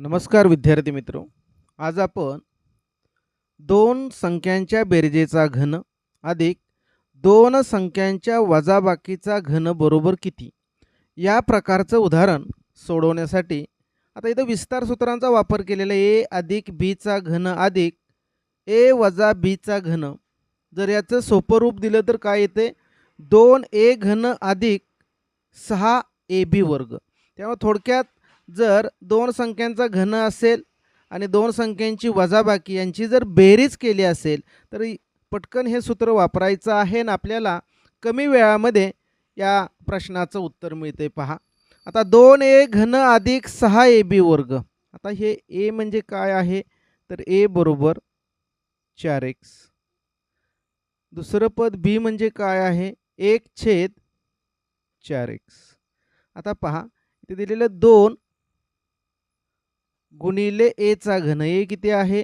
नमस्कार विद्यार्थी मित्र. आज आपण दोन संख्यांच्या बेरजेचा घन अधिक दोन संख्यांच्या वजाबाकीचा घन बरोबर किती? या प्रकारचं उदाहरण सोडवण्यासाठी आता इथं विस्तार सूत्रांचा वापर केलेला आहे. ए अधिक बीचा घन अधिक ए वजा बीचा घन. जर याचं सोपं रूप दिलं तर काय येते? दोन ए घन अधिक सहा ए बी वर्ग. त्यामुळे थोडक्यात जर दोन संख्यांचा घन असेल आणि दोन संख्यांची वजाबाकी यांची जर बेरीज केली असेल तर पटकन हे सूत्र वापरायचं आहे आणि आपल्याला कमी वेळामध्ये या प्रश्नाचं उत्तर मिळते पहा. आता दोन ए घन अधिक सहा ए बी वर्ग. आता हे ए म्हणजे काय आहे? तर ए बरोबर चार एक्स. दुसरं पद बी म्हणजे काय आहे? एक छेद चार एक्स. आता पहा इथे दिलेलं दोन गुणिले एचा घन ए किती आहे?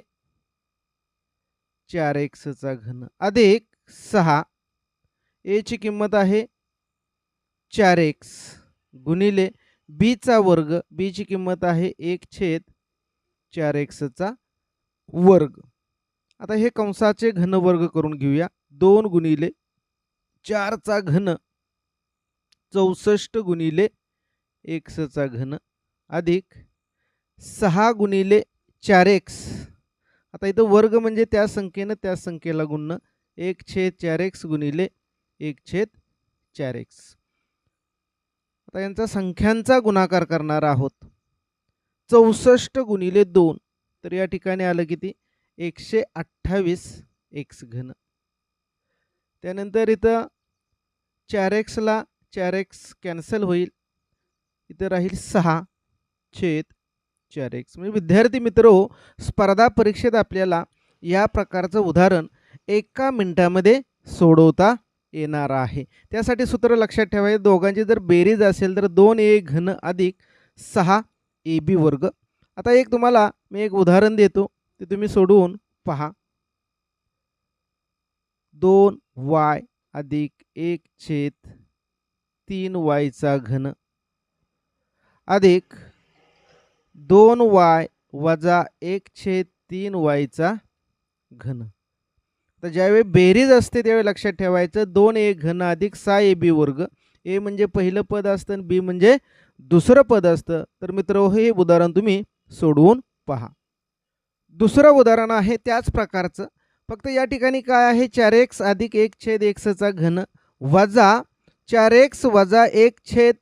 चार एक्सचा घन. अधिक सहा एची किंमत आहे चार एक्स. गुणिले बीचा वर्ग बीची किंमत आहे एक छेद चार एक्सचा वर्ग. आता हे कंसाचे घन वर्ग करून घेऊया. दोन गुणिले चारचा घन चौसष्ट गुणिले एक्सचा घन अधिक सहा गुणिले चार एक्स आता इथं वर्ग म्हणजे त्या संख्येनं त्या संख्येला गुणणं. एक छेद चार एक्स गुणिले एक छेद चार एक्स आता यांचा संख्यांचा गुणाकार करणार आहोत. चौसष्ट गुणिले दोन. तर या ठिकाणी आलं किती? एकशे अठ्ठावीस एक्स घन. त्यानंतर इथं चार एक्सला चार एक्स कॅन्सल होईल. इथं राहील सहा छेद चार एक्स म्हणजे विद्यार्थी मित्र हो स्पर्धा परीक्षेत आपल्याला या प्रकारचं उदाहरण एका मिनटामध्ये सोडवता येणार आहे. त्यासाठी सूत्र लक्षात ठेवायचे दोघांची जर बेरीज असेल तर दोन ए घन अधिक सहा ए बी वर्ग. आता एक तुम्हाला मी एक उदाहरण देतो ते तुम्ही सोडवून पहा. दोन वाय अधिक एक छेद तीन वायचा घन अधिक दोन वाय वजा एक छेद तीन वायचा घन. तर ज्यावेळी बेरीज असते त्यावेळी लक्षात ठेवायचं दोन ए घन अधिक सहा ए बी वर्ग. ए म्हणजे पहिलं पद असतं आणि बी म्हणजे दुसरं पद असतं. तर मित्र हे उदाहरण तुम्ही सोडवून पहा. दुसरं उदाहरण आहे त्याच प्रकारचं. फक्त या ठिकाणी काय आहे? चार एक्स अधिक एक छेद एक्सचा घन वजा चार एक्स वजा एक छेद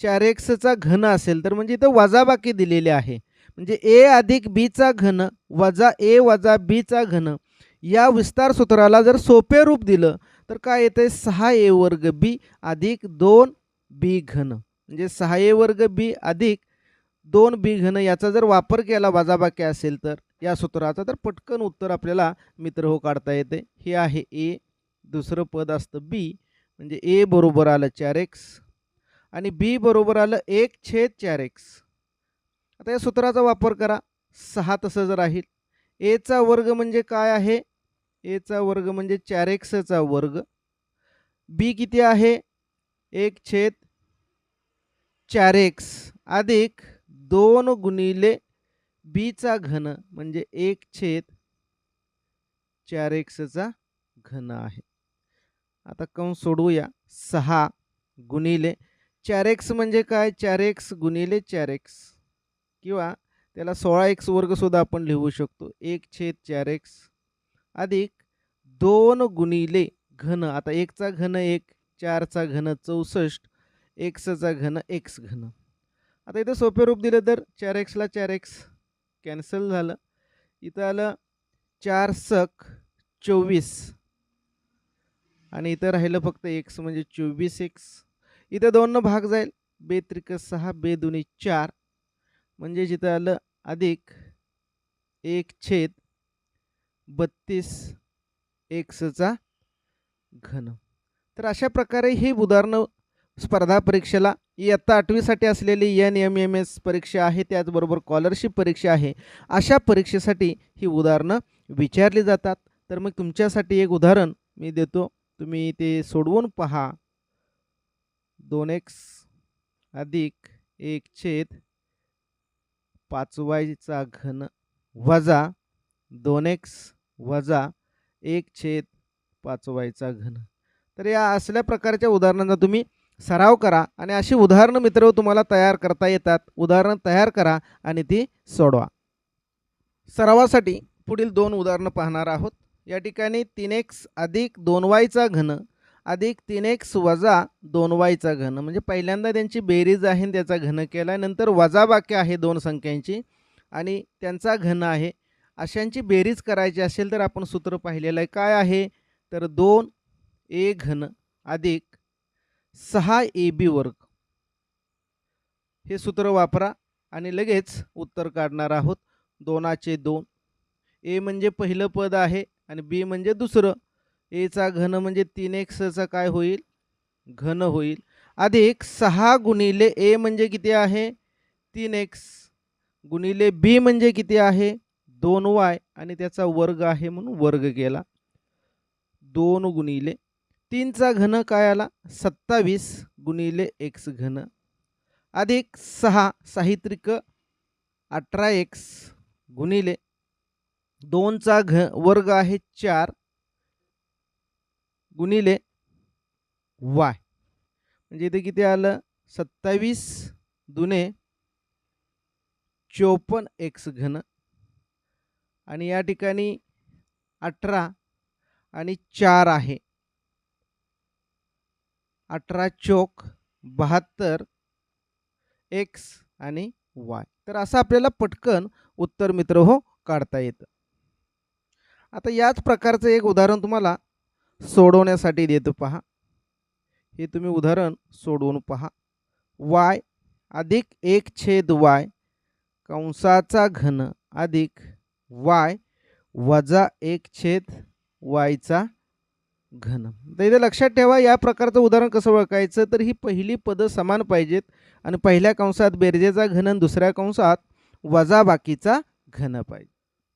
चार एक्सचा घन असेल तर म्हणजे इथं वजाबाकी दिलेली आहे. म्हणजे ए अधिक बीचा घन वजा ए वजा बीचा घन या विस्तार सूत्राला जर सोपे रूप दिलं तर काय येते सहा ए वर्ग बी अधिक दोन बी घन. म्हणजे सहा ए वर्ग बी अधिक दोन बी घन याचा जर वापर केला वजाबाकी असेल तर या सूत्राचा तर पटकन उत्तर आपल्याला मित्र हो काढता येते. हे आहे ए दुसरं पद असतं बी. म्हणजे ए बरोबर आलं चार एक्स. आणि बी बरोबर आलं एक छेद चार एक्स आता या सूत्राचा वापर करा. सहा तसं जर राहील. एचा वर्ग म्हणजे काय आहे? एचा वर्ग म्हणजे चार एक्सचा वर्ग. बी किती आहे? एक छेद चार एक्स अधिक दोन गुणिले बीचा घन म्हणजे एक छेद चार एक्सचा घन आहे. आता कंस सोडूया सहा गुणिले चार एक्स म्हणजे काय? चार एक्स गुणिले चार एक्स. किंवा त्याला सोळा एक्स वर्गसुद्धा आपण लिहू शकतो. एक छेद चार एक्स. अधिक दोन गुणिले घन. आता एकचा घन एक चारचा घन चौसष्ट एक्सचा घन एक्स घन. आता इथं सोपे रूप दिलं तर चार एक्सला चार एक्स. कॅन्सल झालं. इथं आलं चार सक चोवीस. आणि इथं राहिलं फक्त एक्स म्हणजे चोवीस एक्स. इथं दोननं भाग जाईल. बे त्रिक सहा बे दोन्ही चार. म्हणजे जिथं आलं अधिक एक छेद बत्तीस एक्सचा घन. तर अशा प्रकारे ही उदाहरणं स्पर्धा परीक्षेला इयत्ता आठवीसाठी असलेली एन एम एम एस परीक्षा आहे त्याचबरोबर स्कॉलरशिप परीक्षा आहे. अशा परीक्षेसाठी ही उदाहरणं विचारली जातात. तर मग तुमच्यासाठी एक उदाहरण मी देतो. तुम्ही ते सोडवून पहा. दोन एक्स अधिक एक छेद पाच वायचा घन वजा दोन एक्स वजा एक छेद पाच वायचा घन. तर या असल्या प्रकारच्या उदाहरणांचा तुम्ही सराव करा आणि अशी उदाहरणं मित्र तुम्हाला तयार करता येतात. उदाहरणं तयार करा आणि ती सोडवा. सरावासाठी पुढील दोन उदाहरणं पाहणार आहोत. या ठिकाणी तीन एक्स अधिक दोन वायचा घन अधिक तीन एक्स वजा दोन वायचा घन. म्हणजे पहिल्यांदा त्यांची बेरीज आहे आणि त्याचा घन केला नंतर वजाबाकी आहे दोन संख्यांची आणि त्यांचा घन आहे. अशांची बेरीज करायची असेल तर आपण सूत्र पाहिलेलं आहे. काय आहे? तर दोन ए घन अधिक सहा ए बी वर्ग. हे सूत्र वापरा आणि लगेच उत्तर काढणार आहोत. दोनाचे दोन. ए म्हणजे पहिलं पद आहे आणि बी म्हणजे दुसरं. एचा घन म्हणजे तीन एक्सचा काय होईल? घन होईल. अधिक सहा गुणिले ए म्हणजे किती आहे? तीन एक्स. गुणिले बी म्हणजे किती आहे? दोन वाय. आणि त्याचा वर्ग आहे म्हणून वर्ग केला. दोन गुणिले तीनचा घन काय आला? सत्तावीस गुणिले एक्स घन. अधिक सहा साहित्रिक अठरा एक्स गुणिले दोनचा घ वर्ग आहे चार. गुणिले वाय. म्हणजे इथे किती आलं? सत्तावीस दुने चोपन्न एक्स घन. आणि या ठिकाणी अठरा आणि चार आहे. अठरा चोक बहात्तर एक्स आणि वाय. तर असं आपल्याला पटकन उत्तर मित्र हो काढता येतं. आता याच प्रकारचं एक उदाहरण तुम्हाला सोडवण्यासाठी देतो पहा. हे तुम्ही उदाहरण सोडवून पहा. वाय अधिक एक छेद वाय कंसाचा घन अधिक वाय वजा एक छेद वायचा घन. तर इथे लक्षात ठेवा या प्रकारचं उदाहरण कसं ओळखायचं? तर ही पहिली पदं समान पाहिजेत आणि पहिल्या कंसात बेरजेचा घन आणि दुसऱ्या कंसात वजा बाकीचा घन पाहिजे.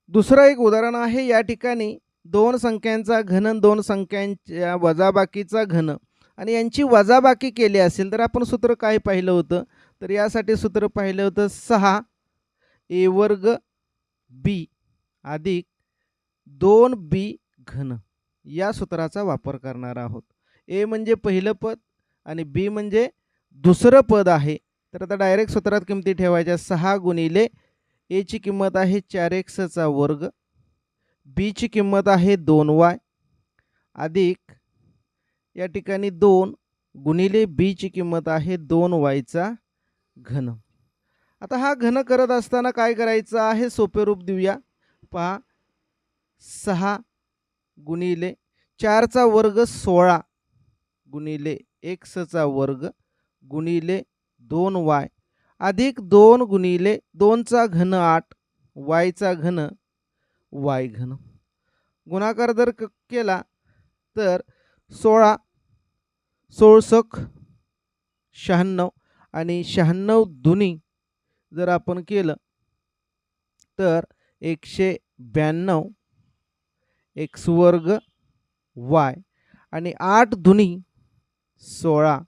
दुसरं एक उदाहरण आहे या ठिकाणी दोन संख्यांचा घन दोन संख्यांच्या वजाबाकीचा घन. आणि यांची वजाबाकी केली असेल तर आपण सूत्र काय पाहिलं होतं? तर यासाठी सूत्र पाहिलं होतं सहा ए वर्ग बी अधिक दोन बी घन. या सूत्राचा वापर करणार आहोत. ए म्हणजे पहिलं पद आणि बी म्हणजे दुसरं पद आहे. तर आता डायरेक्ट सूत्रात किमती ठेवायच्या? सहा गुणिले एची किंमत आहे चार एक्सचा वर्ग. बीची किंमत आहे दोन वाय अधिक या ठिकाणी दोन गुणिले बीची किंमत आहे दोन वायचा घन. आता हा घन करत असताना काय करायचं आहे? सोपे रूप देऊया. पहा. सहा गुणिले चारचा वर्ग सोळा गुणिले एक्सचा वर्ग गुणिले दोन वाय अधिक दोन गुणिले दोनचा घन आठ वायचा घन वाय घन. गुणाकार जर क केला तर सोळा सोळसख शहाण्णव आणि शहाण्णव दुनी जर आपण केलं तर एकशे ब्याण्णव एक्स वर्ग वाय आणि आठ दुनी सोळा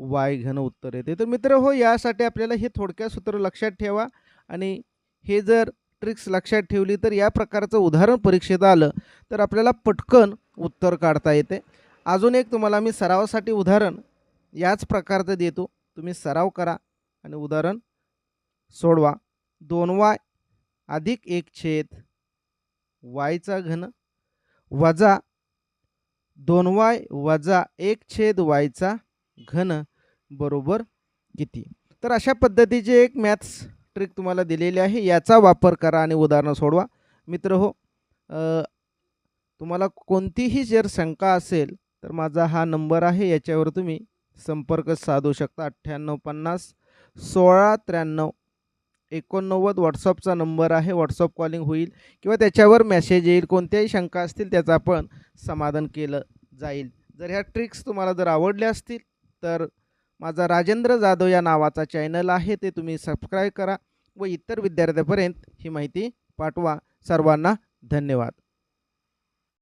वाय घन उत्तर येते. तर मित्र हो यासाठी आपल्याला हे थोडक्यात सूत्र लक्षात ठेवा आणि हे जर ट्रिक्स लक्षात ठेवली तर या प्रकारचं उदाहरण परीक्षेत आलं तर आपल्याला पटकन उत्तर काढता येते. अजून एक तुम्हाला मी सरावासाठी उदाहरण याच प्रकारचं देतो. तुम्ही सराव करा आणि उदाहरण सोडवा. दोन वाय अधिक एक छेद वायचा घन वजा दोन वाय वजा एक छेद वायचा घन बरोबर किती? तर अशा पद्धतीचे एक मॅथ्स ट्रिक तुम्हाला दिलेली आहे याचा वापर करा आणि उदाहरणं सोडवा. मित्र हो तुम्हाला कोणतीही जर शंका असेल तर माझा हा नंबर आहे याच्यावर तुम्ही संपर्क साधू शकता. अठ्ठ्याण्णव पन्नास सोळा त्र्याण्णव एकोणनव्वद व्हॉट्सअपचा नंबर आहे व्हॉट्सअप कॉलिंग होईल किंवा त्याच्यावर मेसेज येईल कोणत्याही शंका असतील त्याचं आपण समाधान केलं जाईल. जर ह्या ट्रिक्स तुम्हाला जर आवडल्या असतील तर माझा राजेंद्र जाधव या नावाचा चॅनल आहे ते तुम्ही सबस्क्राईब करा. व इतर विद्यार्थ्यापर्यंत ही माहिती पाठवा. सर्वांना धन्यवाद.